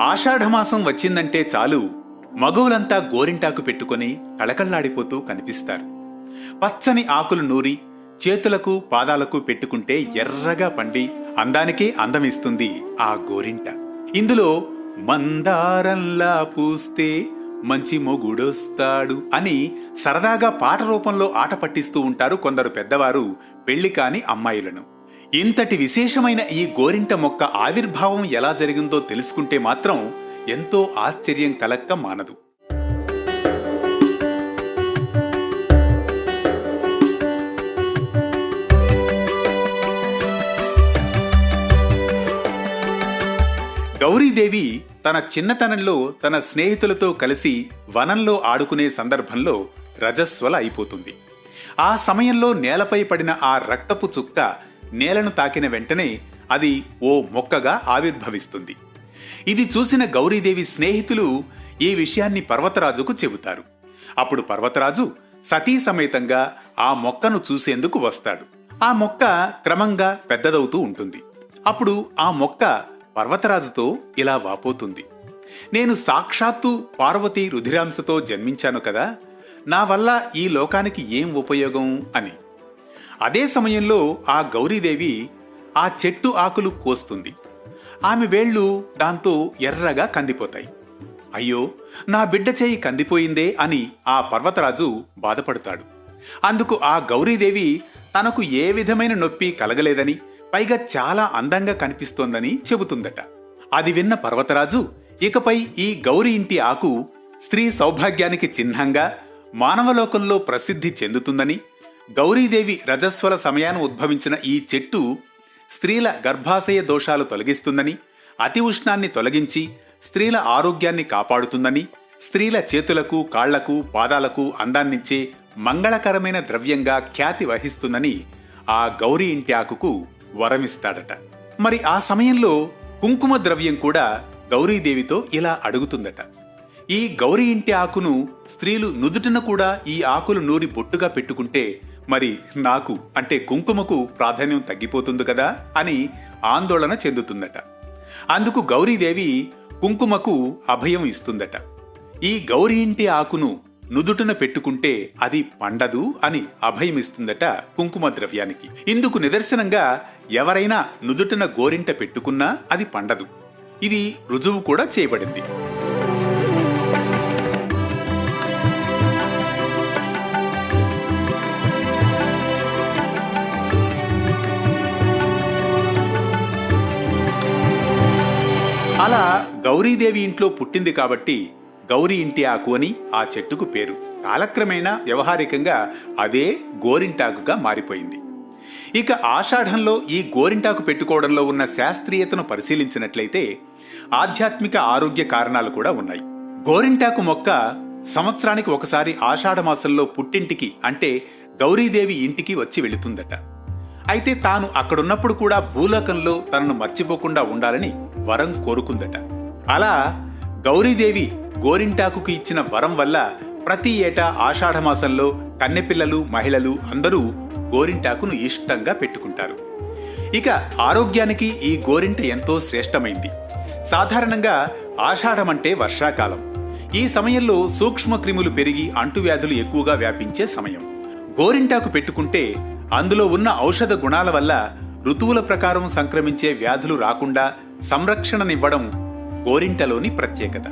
ఆషాఢమాసం వచ్చిందంటే చాలు మగవులంతా గోరింటాకు పెట్టుకొని కళకళ్ళాడిపోతూ కనిపిస్తారు. పచ్చని ఆకులు నూరి చేతులకు పాదాలకు పెట్టుకుంటే ఎర్రగా పండి అందానికే అందమిస్తుంది ఆ గోరింట. ఇందులో మందారంలా పూస్తే మంచి మొగుడొస్తాడు అని సరదాగా పాట రూపంలో ఆట పట్టిస్తూ ఉంటారు కొందరు పెద్దవారు పెళ్ళి కాని అమ్మాయిలను. ఇంతటి విశేషమైన ఈ గోరింట మొక్క ఆవిర్భావం ఎలా జరిగిందో తెలుసుకుంటే మాత్రం ఎంతో ఆశ్చర్యం కలక్క మానదు. గౌరీదేవి తన చిన్నతనంలో తన స్నేహితులతో కలిసి వనంలో ఆడుకునే సందర్భంలో రజస్వల అయిపోతుంది. ఆ సమయంలో నేలపై పడిన ఆ రక్తపు చుక్క నేలను తాకిన వెంటనే అది ఓ మొక్కగా ఆవిర్భవిస్తుంది. ఇది చూసిన గౌరీదేవి స్నేహితులు ఈ విషయాన్ని పర్వతరాజుకు చెబుతారు. అప్పుడు పర్వతరాజు సతీ సమేతంగా ఆ మొక్కను చూసేందుకు వస్తాడు. ఆ మొక్క క్రమంగా పెద్దదవుతూ ఉంటుంది. అప్పుడు ఆ మొక్క పర్వతరాజుతో ఇలా వాపోతుంది. నేను సాక్షాత్తు పార్వతి రుధిరాంశతో జన్మించాను కదా నా వల్ల ఈ లోకానికి ఏం ఉపయోగం అని. అదే సమయంలో ఆ గౌరీదేవి ఆ చెట్టు ఆకులు కోస్తుంది. ఆమె వేళ్ళు దాంతో ఎర్రగా కందిపోతాయి. అయ్యో నా బిడ్డ చేయి కందిపోయిందే అని ఆ పర్వతరాజు బాధపడతాడు. అందుకు ఆ గౌరీదేవి తనకు ఏ విధమైన నొప్పి కలగలేదని పైగా చాలా అందంగా కనిపిస్తోందని చెబుతుందట. అది విన్న పర్వతరాజు ఇకపై ఈ గౌరి ఇంటి ఆకు స్త్రీ సౌభాగ్యానికి చిహ్నంగా మానవలోకంలో ప్రసిద్ధి చెందుతుందని గౌరీదేవి రజస్వల సమయాన ఉద్భవించిన ఈ చెట్టు స్త్రీల గర్భాశయ దోషాలు తొలగిస్తుందని అతి ఉష్ణాన్ని తొలగించి స్త్రీల ఆరోగ్యాన్ని కాపాడుతుందని స్త్రీల చేతులకు కాళ్ళకు పాదాలకు అందాన్నిచ్చే మంగళకరమైన ద్రవ్యంగా ఖ్యాతి వహిస్తుందని ఆ గౌరీ ఇంటి ఆకుకు వరమిస్తాడట. మరి ఆ సమయంలో కుంకుమ ద్రవ్యం కూడా గౌరీదేవితో ఇలా అడుగుతుందట. ఈ గౌరీ ఇంటి ఆకును స్త్రీలు నుదుటిన కూడా ఈ ఆకులు నూరి బొట్టుగా పెట్టుకుంటే మరి నాకు అంటే కుంకుమకు ప్రాధాన్యం తగ్గిపోతుంది కదా అని ఆందోళన చెందుతుందట. అందుకు గౌరీదేవి కుంకుమకు అభయం ఇస్తుందట. ఈ గౌరీ ఇంటి ఆకును నుదుటన పెట్టుకుంటే అది పండదు అని అభయమిస్తుందట కుంకుమ ద్రవ్యానికి. ఇందుకు నిదర్శనంగా ఎవరైనా నుదుటన గోరింట పెట్టుకున్నా అది పండదు. ఇది రుజువు కూడా చేయబడింది. అలా గౌరీదేవి ఇంట్లో పుట్టింది కాబట్టి గౌరీ ఇంటి ఆకు అని ఆ చెట్టుకు పేరు. కాలక్రమేణా వ్యవహారికంగా అదే గోరింటాకుగా మారిపోయింది. ఇక ఆషాఢంలో ఈ గోరింటాకు పెట్టుకోవడంలో ఉన్న శాస్త్రీయతను పరిశీలించినట్లయితే ఆధ్యాత్మిక ఆరోగ్య కారణాలు కూడా ఉన్నాయి. గోరింటాకు మొక్క సంవత్సరానికి ఒకసారి ఆషాఢ మాసంలో పుట్టింటికి అంటే గౌరీదేవి ఇంటికి వచ్చి వెళుతుందట. అయితే తాను అక్కడున్నప్పుడు కూడా భూలోకంలో తనను మర్చిపోకుండా ఉండాలని వరం కోరుకుందట. అలా గౌరీదేవి గోరింటాకుకి ఇచ్చిన వరం వల్ల ప్రతి ఏటా ఆషాఢమాసంలో కన్నెపిల్లలు మహిళలు అందరూ గోరింటాకును ఇష్టంగా పెట్టుకుంటారు. ఇక ఆరోగ్యానికి ఈ గోరింట ఎంతో శ్రేష్టమైంది. సాధారణంగా ఆషాఢం అంటే వర్షాకాలం. ఈ సమయంలో సూక్ష్మ క్రిములు పెరిగి అంటువ్యాధులు ఎక్కువగా వ్యాపించే సమయం. గోరింటాకు పెట్టుకుంటే అందులో ఉన్న ఔషధ గుణాల వల్ల ఋతువుల ప్రకారం సంక్రమించే వ్యాధులు రాకుండా సంరక్షణనివ్వడం గోరింటలోని ప్రత్యేకత.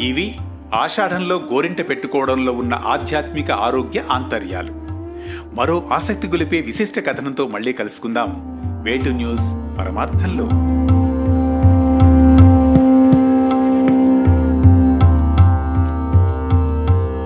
ఇవి ఆషాఢంలో గోరింట పెట్టుకోవడంలో ఉన్న ఆధ్యాత్మిక ఆరోగ్య ఆంతర్యాలు. మరో ఆసక్తి గొలిపే విశిష్ట కథనంతో మళ్ళీ కలుసుకుందాం. వేటు న్యూస్ పరమార్థంలో.